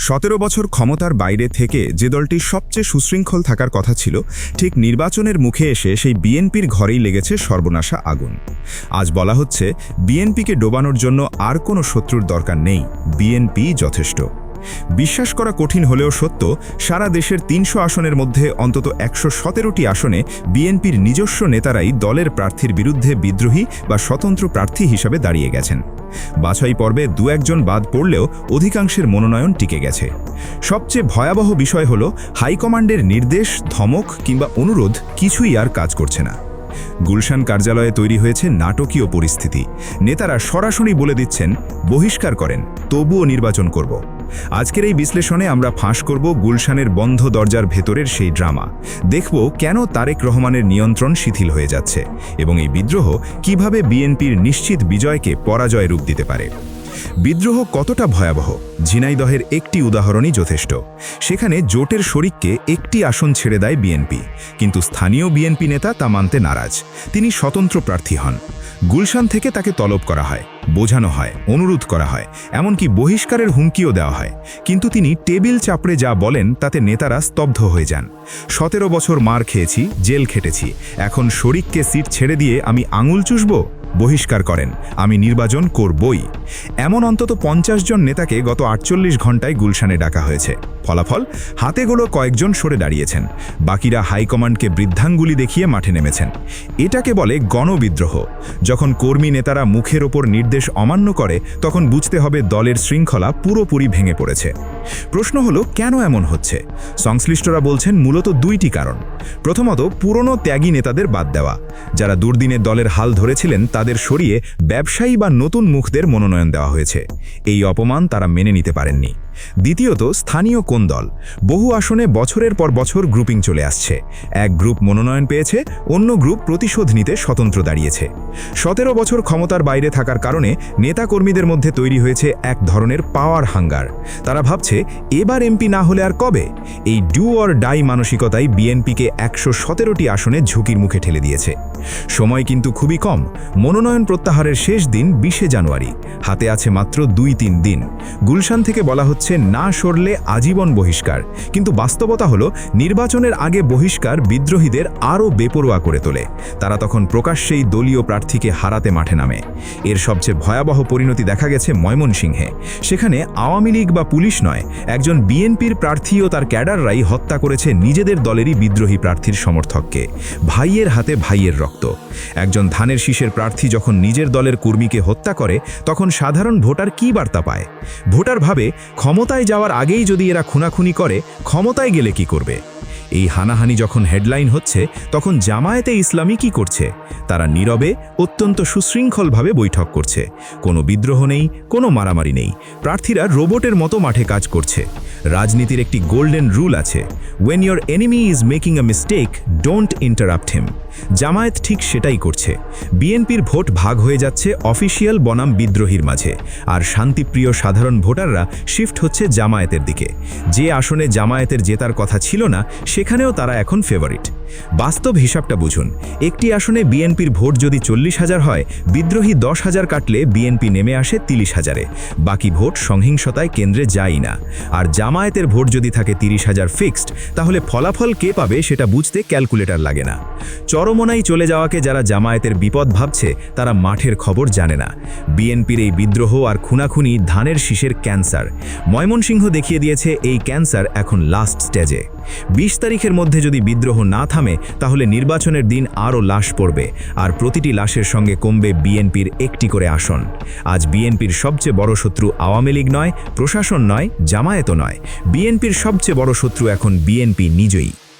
সতেরো বছর ক্ষমতার বাইরে থেকে যে দলটি সবচেয়ে সুশৃঙ্খল থাকার কথা ছিল, ঠিক নির্বাচনের মুখে এসে সেই বিএনপির ঘরেই লেগেছে সর্বনাশা আগুন। আজ বলা হচ্ছে, বিএনপিকে ডোবানোর জন্য আর কোনো শত্রুর দরকার নেই। বিএনপি যথেষ্ট। বিশ্বাস করা কঠিন হলেও সত্য, সারা দেশের তিনশো আসনের মধ্যে অন্তত একশো সতেরোটি আসনে বিএনপির নিজস্ব নেতারাই দলের প্রার্থীর বিরুদ্ধে বিদ্রোহী বা স্বতন্ত্র প্রার্থী হিসাবে দাঁড়িয়ে গেছেন। বাছাই পর্বে দু একজন বাদ পড়লেও অধিকাংশের মনোনয়ন টিকে গেছে। সবচেয়ে ভয়াবহ বিষয় হল, হাইকমান্ডের নির্দেশ, ধমক কিংবা অনুরোধ কিছুই আর কাজ করছে না। গুলশান কার্যালয়ে তৈরি হয়েছে নাটকীয় পরিস্থিতি। নেতারা সরাসরি বলে দিচ্ছেন, বহিষ্কার করেন, তবুও নির্বাচন করব। আজকের এই বিশ্লেষণে আমরা ফাঁস করব গুলশানের বন্ধ দরজার ভেতরের সেই ড্রামা। দেখব কেন তারেক রহমানের নিয়ন্ত্রণ শিথিল হয়ে যাচ্ছে এবং এই বিদ্রোহ কীভাবে বিএনপির নিশ্চিত বিজয়কে পরাজয় রূপ দিতে পারে। বিদ্রোহ কতটা ভয়াবহ? ঝিনাইদহের একটি উদাহরণই যথেষ্ট। সেখানে জোটের শরিককে একটি আসন ছেড়ে দেয় বিএনপি। কিন্তু স্থানীয় বিএনপি নেতা তা মানতে নারাজ। তিনি স্বতন্ত্র প্রার্থী হন। গুলশান থেকে তাকে তলব করা হয়, বোঝানো হয়, অনুরোধ করা হয়, এমনকি বহিষ্কারের হুমকিও দেওয়া হয়। কিন্তু তিনি টেবিল চাপড়ে যা বলেন, তাতে নেতারা স্তব্ধ হয়ে যান। সতেরো বছর মার খেয়েছি, জেল খেটেছি। এখন শরিককে সিট ছেড়ে দিয়ে আমি আঙুল চুষব? বহিষ্কার করেন। আমি নির্বাচন করবই। এমন অন্তত পঞ্চাশ জন নেতাকে গত আটচল্লিশ ঘন্টায় গুলশানে ডাকা হয়েছে। ফলাফল হাতে গোলো কয়েকজন সরে দাঁড়িয়েছেন। বাকিরা হাইকমান্ডকে বৃদ্ধাঙ্গুলি দেখিয়ে মাঠে নেমেছেন। এটাকে বলে গণবিদ্রোহ। যখন কর্মী নেতারা মুখের ওপর নির্দেশ অমান্য করে, তখন বুঝতে হবে দলের শৃঙ্খলা পুরোপুরি ভেঙে পড়েছে। প্রশ্ন হলো, কেন এমন হচ্ছে? সংশ্লিষ্টরা বলছেন মূলত দুইটি কারণ। প্রথমত, পুরনো ত্যাগী নেতাদের বাদ দেওয়া। যারা দুর্দিনে দলের হাল ধরেছিলেন, তাদের সরিয়ে ব্যবসায়ী বা নতুন মুখদের মনোনয়ন দেওয়া হয়েছে। এই অপমান তারা মেনে নিতে পারেননি। দ্বিতীয়ত, স্থানীয় কোন দল? বহু আসনে বছরের পর বছর গ্রুপিং চলে আসছে। এক গ্রুপ মনোনয়ন পেয়েছে, অন্য গ্রুপ প্রতিশোধ নিতে স্বতন্ত্র দাঁড়িয়েছে। সতেরো বছর ক্ষমতার বাইরে থাকার কারণে নেতাকর্মীদের মধ্যে তৈরি হয়েছে এক ধরনের পাওয়ার হাঙ্গার। তারা ভাবছে, এবার এমপি না হলে আর কবে? এই ডু অর ডাই মানসিকতাই বিএনপিকে একশো সতেরোটি আসনে ঝুঁকির মুখে ঠেলে দিয়েছে। সময় কিন্তু খুবই কম। মনোনয়ন প্রত্যাহারের শেষ দিন বিশে জানুয়ারি। হাতে আছে মাত্র দুই তিন দিন। গুলশান থেকে বলা হচ্ছে না সরলে আজীবন বহিষ্কার। কিন্তু বাস্তবতা হলো, নির্বাচনের আগে বহিষ্কার বিদ্রোহীদের আরও বেপরোয়া করে তোলে। তারা তখন প্রকাশ্যেই দলীয় প্রার্থীকে হারাতে মাঠে নামে। এর সবচেয়ে ভয়াবহ পরিণতি দেখা গেছে ময়মনসিংহে। সেখানে আওয়ামী লীগ বা পুলিশ নয়, একজন বিএনপির প্রার্থী ও তার ক্যাডাররাই হত্যা করেছে নিজেদের দলেরই বিদ্রোহী প্রার্থীর সমর্থককে, ভাইয়ের হাতে ভাইয়ের রক্ত। একজন ধানের শীষের প্রার্থী যখন নিজের দলের কর্মীকে হত্যা করে, তখন সাধারণ ভোটার কী বার্তা পায়? ভোটার ভাবে ক্ষমতায় যাওয়ার আগেই যদি এরা খুনাখুনি করে, ক্ষমতায় গেলে কি করবে? এই হানাহানি যখন হেডলাইন হচ্ছে, তখন জামায়াতে ইসলামী কি করছে? তারা নীরবে, অত্যন্ত সুশৃঙ্খলভাবে বৈঠক করছে। কোনো বিদ্রোহ নেই, কোনো মারামারি নেই। প্রার্থীরা রোবটের মতো মাঠে কাজ করছে। রাজনীতির একটি গোল্ডেন রুল আছে। When your enemy is making a mistake don't interrupt him Jamaat ঠিক সেটাই করছে। বিএনপির ভোট ভাগ হয়ে যাচ্ছে অফিসিয়াল বনাম বিদ্রোহীর মাঝে। আর শান্তিপ্রিয় সাধারণ ভোটাররা শিফট হচ্ছে জামায়াতের দিকে। যে আসনে জামায়াতের জেতার কথা ছিল না, সেখানেও তারা এখন ফেভারিট বাস্তব হিসাবটা বুঝুন। একটি আসনে বিএনপির ভোট যদি চল্লিশ হাজার হয়, বিদ্রোহী দশ হাজার কাটলে বিএনপি নেমে আসে তিরিশ হাজারে। বাকি ভোট সংহিংসতায় কেন্দ্রে যায় না। আর জামায়াতের ভোট যদি থাকে তিরিশ হাজার ফিক্সড তাহলে ফলাফল কে পাবে সেটা বুঝতে ক্যালকুলেটর লাগে না। চরমোনাই চলে যাওয়াকে যারা জামায়াতের বিপদ ভাবছে, তারা মাঠের খবর জানে না। বিএনপির এই বিদ্রোহ আর খুনাখুনি ধানের শীষের ক্যান্সার। ময়মনসিংহ দেখিয়ে দিয়েছে এই ক্যান্সার এখন লাস্ট স্টেজে বিশ তারিখের মধ্যে যদি বিদ্রোহ না থামে, তাহলে নির্বাচনের দিন আরও লাশ পড়বে, আর প্রতিটি লাশের সঙ্গে কমবে বিএনপির একটি করে আসন। আজ বিএনপির সবচেয়ে বড় শত্রু আওয়ামী লীগ নয়, প্রশাসন নয়, জামায়াতও নয়। বিএনপির সবচেয়ে বড় শত্রু এখন বিএনপি নিজেই।